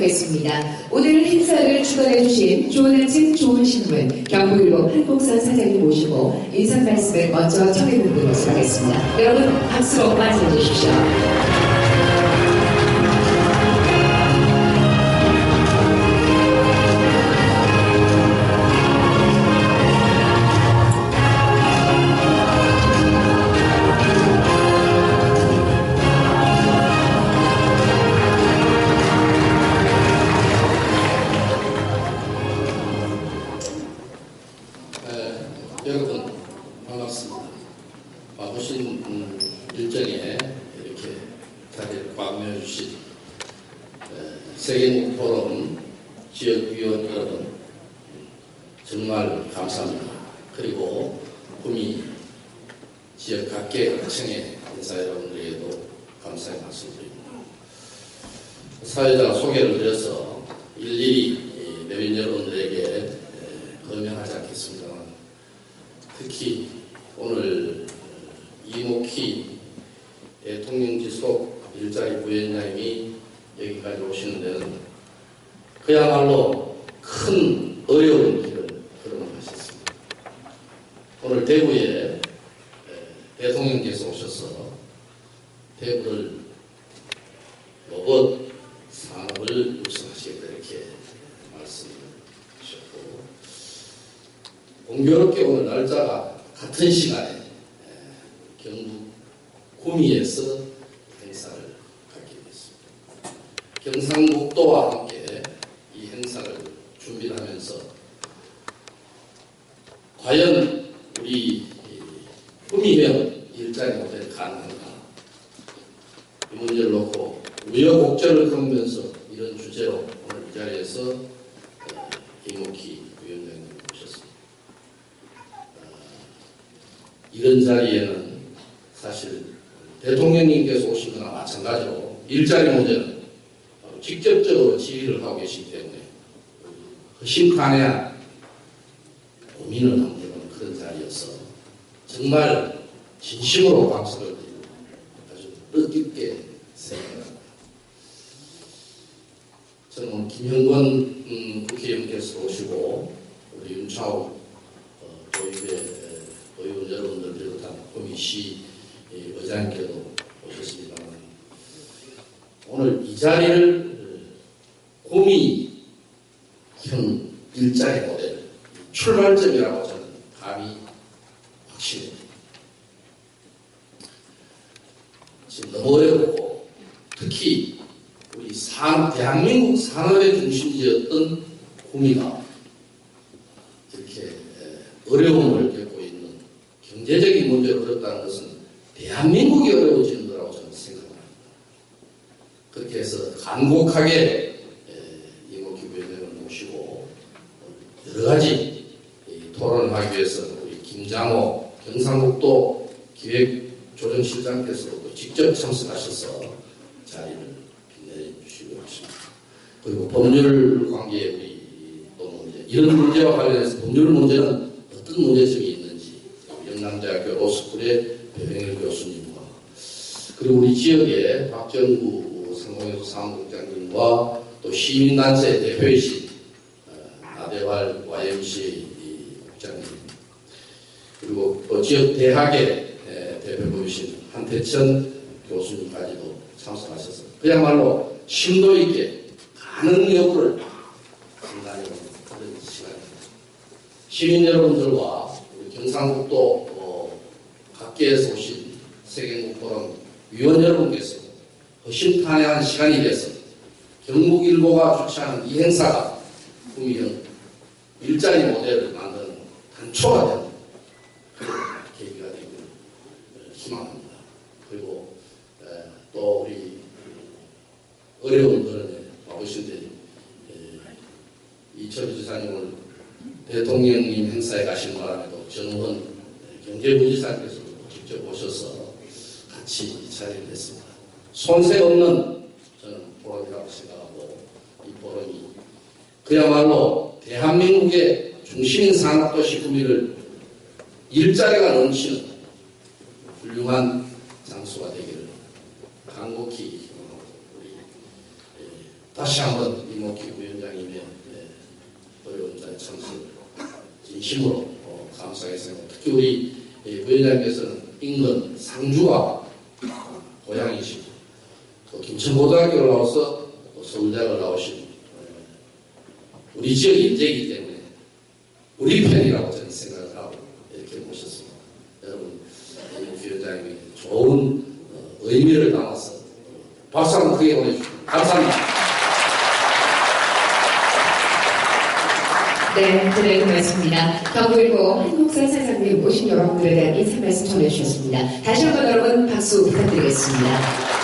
하겠습니다. 오늘 행사를 주관해주신 좋은 아침 좋은 신문 경북일보 한국선 사장님 모시고 인사 말씀을 먼저 전해드리도록 하겠습니다. 여러분 박수로 맞이해 주십시오. 일정에 이렇게 자리를 방문해 주신 세계국 포럼 지역위원 여러분 정말 감사합니다. 그리고 구미 지역 각계 각층의 인사 여러분들에게도 감사의 말씀 드립니다. 사회자 소개를 드려서 일일이 이 내빈 여러분들에게 에, 거명하지 않겠습니다만 특히 오늘 이목희 대통령지속 일자리 부 위원장님이 여기까지 오시는 데는 그야말로 큰 어려운 길을 걸어가셨습니다. 오늘 대구에 에, 대통령께서 오셔서 대구를 로봇 산업을 육성하시겠다 이렇게 말씀을 주셨고 공교롭게 오늘 날짜가 같은 시간에 에, 경북 구미에서 행사를 갖게 됐습니다. 경상북도와 함께 이 행사를 준비를 하면서 과연 우리 이 구미면 일자리 모델 가능한가 이 문제를 놓고 우여곡절을 겪으면서 이런 주제로 오늘 이 자리에서 어, 김옥희 위원장님 모셨습니다. 어, 이런 자리에는 사실 대통령님께서 오신 거나 마찬가지로 일자리 문제는 직접적으로 지휘를 하고 계시기 때문에 허심탄회한 고민을 하는 그런 자리여서 정말 진심으로 박수를 드리고 아주 뜻깊게 생각합니다. 저는 김형권 음, 국회의원께서 오시고 우리 윤차호 어, 도의회 도의원 여러분들 비롯한 구미시 이 의장님께도 오셨습니다만 오늘 이 자리를 어, 구미형 일자리 모델 출발점이라고 저는 감히 확신합니다. 지금 너무 어렵고 특히 우리 산, 대한민국 산업의 중심지였던 구미가 이렇게 에, 어려움을 겪고 있는 경제적인 문제로 어렵다는 것은 대한민국이 어려워지는 거라고 저는 생각합니다. 그렇게 해서 간곡하게 에, 이목기 위원장을 모시고 여러 가지 이 토론을 하기 위해서 우리 김장호 경상북도 기획조정실장께서도 직접 참석하셔서 자리를 빛내 주시고 있습니다. 그리고 법률 관계 우리 또 문제 이런 문제와 관련해서 법률 문제는 어떤 문제점이 있는지 영남대학교 로스쿨의 배병일 교수님과 그리고 우리 지역의 박정구 상공회소 사무국장님과 또 시민단체 대표이신 어, 나대활 YMCA 국장님 그리고 또 지역 대학의 에, 대표부이신 한태천 교수님까지도 참석하셔서 그야말로 심도 있게 가능 여부를 상당히 그런 시간입니다. 시민 여러분들과 경상북도 어, 각계에서 오신 세계국 포럼 위원 여러분께서 허심탄회한 시간이 돼서 경북일보가 주최하는 이 행사가 구미형 일자리 모델을 만드는 단초가 되기를 희망합니다. 그리고 에, 또 우리 어려운 그런 와보신데 이철주 지사님을 대통령님 행사에 가신 바람에도 정원 경제부지사님께서 직접 오셔서 같이 이 자리를 했습니다. 손색 없는 저는 포럼이라고 생각하고 이 포럼이 그야말로 대한민국의 중심인 산업도시 구미를 일자리가 넘치는 훌륭한 장소가 되기를 간곡히 우리 예, 다시 한번 이 김옥희 부위원장님의 예, 어려운 자리 참석 진심으로 어, 감사하게 생각합니다. 특히 우리 예, 부위원장님께서는 인근 상주와 어, 고향이시고 또 김천고등학교를 나와서 또 서울대학을 나오신 어, 우리 지역 인재이기 때문에 우리 편이라고 저는 생각을 하고 이렇게 모셨습니다. 여러분 김옥희 위원장님이 좋은 어, 의미를 담아서 어, 박수 한번 크게 보내주십시오. 감사합니다. 네, 그래 고맙습니다. 경북일보 한국사 사장님 오신 여러분들에 대한 인사 말씀 전해주셨습니다. 다시 한번 여러분 박수 부탁드리겠습니다.